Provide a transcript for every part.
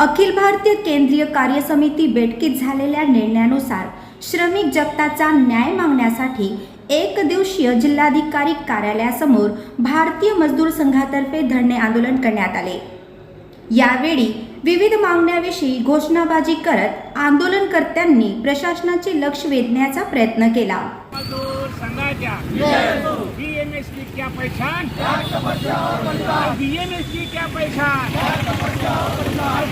अखिल भारतीय केंद्रीय कार्य समिती बैठकीत झालेल्या निर्णयानुसार श्रमिक जगताचा न्याय मागण्यासाठी एक दिवसीय जिल्हाधिकारी कार्यालयासमोर भारतीय मजदूर संघातर्फे धरणे आंदोलन करण्यात आले. यावेळी विविध मागण्याविषयी घोषणाबाजी करत आंदोलनकर्त्यांनी प्रशासनाचे लक्ष वेधण्याचा प्रयत्न केला. संघाच्या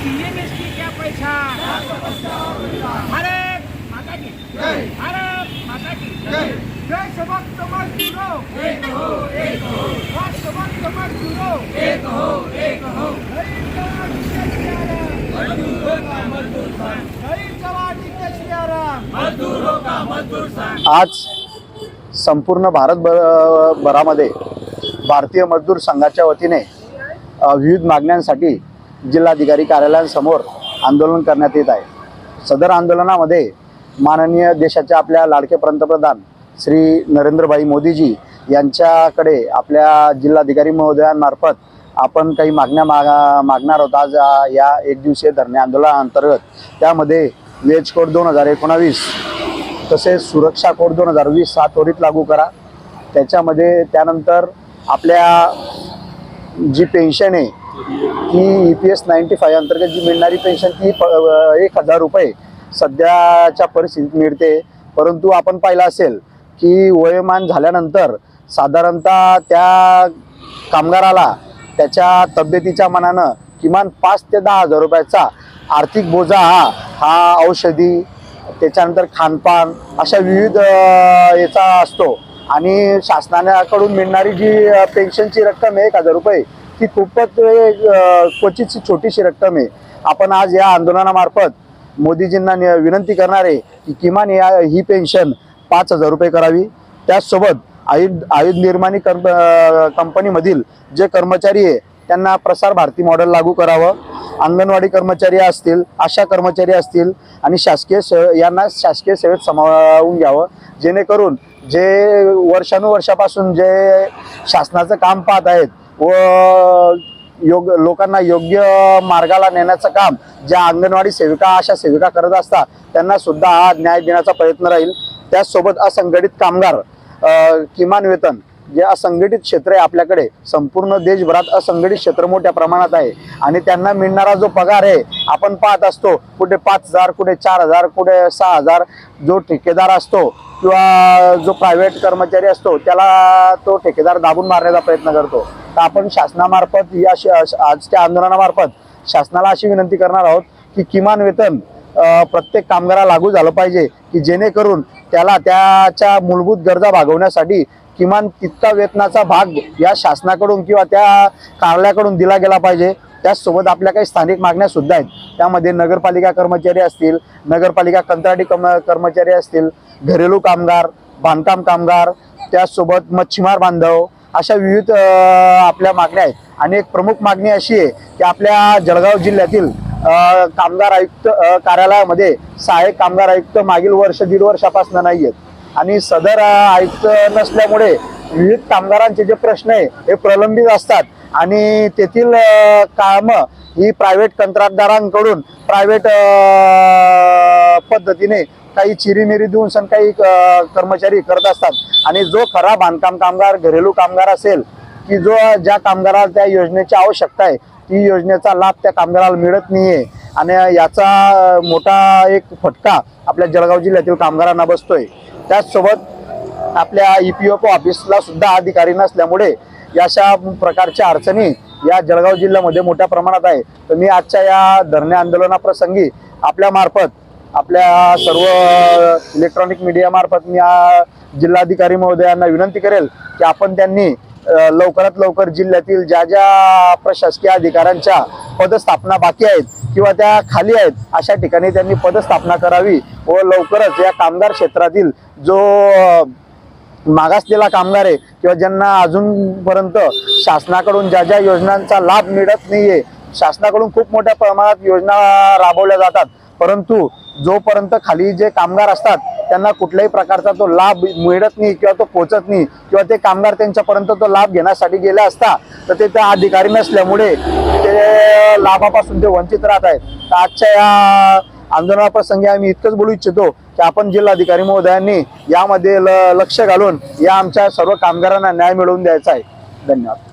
बीएमएस की क्या पहचान बीएमएस की। क्या भारत माता की। भारत माता की देशभक्त मजदूरों एक हो एक हो। राष्ट्रभक्त मजदूरों एक हो एक हो। मजदूरों का मजदूर संघ आज संपूर्ण भारत भरामध्ये भारतीय मजदूर संघाच्या वतीने विविध मागण्यांसाठी जिल्हाधिकारी कार्यालयांसमोर आंदोलन करण्यात येत आहे. सदर आंदोलनामध्ये माननीय देशाच्या आपल्या लाडके पंतप्रधान श्री नरेंद्रभाई मोदीजी यांच्याकडे आपल्या जिल्हाधिकारी महोदयांमार्फत आपण काही मागण्या मागा मागणार आहोत. आज या एक दिवसीय धरणे आंदोलनाअंतर्गत त्यामध्ये वेज कोड दोन हजार एकोणावीस तसेच सुरक्षा कोड दोन हजार वीस हा त्वरित लागू करा. त्याच्यामध्ये त्यानंतर आपल्या जी पेन्शन आहे की E P S ninety five अंतर्गत जी मिळणारी पेन्शन ती प एक हजार रुपये सध्याच्या परिस्थितीत मिळते. परंतु आपण पाहिलं असेल की वयोमान झाल्यानंतर साधारणतः त्या कामगाराला त्याच्या तब्येतीच्या मनानं किमान पाच ते दहा हजार रुपयाचा आर्थिक बोजा हा हा औषधी त्याच्यानंतर खानपान अशा विविध याचा असतो. आणि शासनाकडून मिळणारी जी पेन्शनची रक्कम एक हजार रुपये की खूपच क्वचितशी छोटीशी रक्कम आहे. आपण आज या आंदोलनामार्फत मोदीजींना विनंती करणार आहे की किमान या ही पेन्शन पाच हजार रुपये करावी. त्याचसोबत आयुध आयुध निर्माणी कंप कंपनीमधील जे कर्मचारी आहे त्यांना प्रसार भारती मॉडेल लागू करावं. अंगणवाडी कर्मचारी असतील आशा कर्मचारी असतील आणि शासकीय से यांना शासकीय सेवेत समावून घ्यावं. जेणेकरून जे वर्षानुवर्षापासून जे शासनाचं काम पाहत आहेत व योग लोकांना योग्य मार्गाला नेण्याचं काम ज्या अंगणवाडी सेविका अशा सेविका करत असतात त्यांना सुद्धा हा न्याय देण्याचा प्रयत्न राहील. त्याचसोबत असंघटित कामगार किमान वेतन जे असंघटित क्षेत्र आहे आपल्याकडे संपूर्ण देशभरात असंघटित क्षेत्र मोठ्या प्रमाणात आहे. आणि त्यांना मिळणारा जो पगार आहे आपण पाहत असतो कुठे पाच हजार कुठे चार हजार कुठे सहा हजार जो ठेकेदार असतो किंवा जो प्रायव्हेट कर्मचारी असतो त्याला तो ठेकेदार दाबून मारण्याचा प्रयत्न करतो. तर आपण शासनामार्फत या श- आजच्या आंदोलनामार्फत शासनाला अशी विनंती करणार आहोत की किमान वेतन प्रत्येक कामगाराला लागू झालं पाहिजे की जेणेकरून त्याला त्याच्या मूलभूत गरजा भागवण्यासाठी किमान तितका वेतनाचा भाग या शासनाकडून किंवा त्या कार्यालयाकडून दिला गेला पाहिजे. त्याचसोबत आपल्या काही स्थानिक मागण्या सुद्धा आहेत. त्यामध्ये नगरपालिका कर्मचारी असतील नगरपालिका कंत्राटी कम कर्मचारी असतील घरेलू कामगार बांधकाम कामगार त्याचसोबत मच्छीमार बांधव अशा विविध आपल्या मागण्या आहेत. आणि एक प्रमुख मागणी अशी आहे की आपल्या जळगाव जिल्ह्यातील कामगार आयुक्त कार्यालयामध्ये सहाय्यक कामगार आयुक्त मागील वर्ष दीड वर्षापासून नाही आहेत. आणि सदर आयुक्त नसल्यामुळे विविध कामगारांचे जे प्रश्न आहे हे प्रलंबित असतात. आणि तेथील कामं ही प्रायव्हेट कंत्राटदारांकडून प्रायव्हेट पद्धतीने काही चिरीमिरी देऊन सण काही कर्मचारी करत असतात. आणि जो खरा बांधकाम कामगार घरेलू कामगार असेल की जो ज्या कामगाराला त्या योजनेची आवश्यकता आहे ती योजनेचा लाभ त्या कामगाराला मिळत नाहीये. आणि याचा मोठा एक फटका आपल्या जळगाव जिल्ह्यातील कामगारांना बसतोय. त्याचसोबत आपल्या ई पी एफ ऑफिसला सुद्धा अधिकारी नसल्यामुळे याशा प्रकारच्या अडचणी या जळगाव जिल्ह्यामध्ये मोठ्या प्रमाणात आहे. तर मी आजच्या या धरणे आंदोलनाप्रसंगी आपल्या मार्फत आपल्या सर्व इलेक्ट्रॉनिक मीडियामार्फत मी या जिल्हाधिकारी महोदयांना विनंती करेल की आपण त्यांनी लवकरात लवकर जिल्ह्यातील ज्या ज्या प्रशासकीय अधिकाऱ्यांच्या पदस्थापना बाकी आहेत किंवा त्या खाली आहेत अशा ठिकाणी त्यांनी पदस्थापना करावी व लवकरच या कामगार क्षेत्रातील जो मागासलेला कामगार आहे किंवा ज्यांना अजूनपर्यंत शासनाकडून ज्या ज्या योजनांचा लाभ मिळत नाहीये शासनाकडून खूप मोठ्या प्रमाणात योजना राबवल्या जातात. परंतु जोपर्यंत खाली जे कामगार असतात त्यांना कुठल्याही प्रकारचा तो लाभ मिळत नाही किंवा तो पोचत नाही किंवा ते कामगार त्यांच्यापर्यंत तो लाभ घेण्यासाठी गेले असता तर ते त्या अधिकारी नसल्यामुळे ते लाभापासून ते वंचित राहत आहेत. तर आजच्या या आंदोलनाप्रसंगी आम्ही इतकंच बोलू इच्छितो की आपण जिल्हाधिकारी महोदयांनी यामध्ये ल- लक्ष घालून या आमच्या सर्व कामगारांना न्याय मिळवून द्यायचा आहे. धन्यवाद.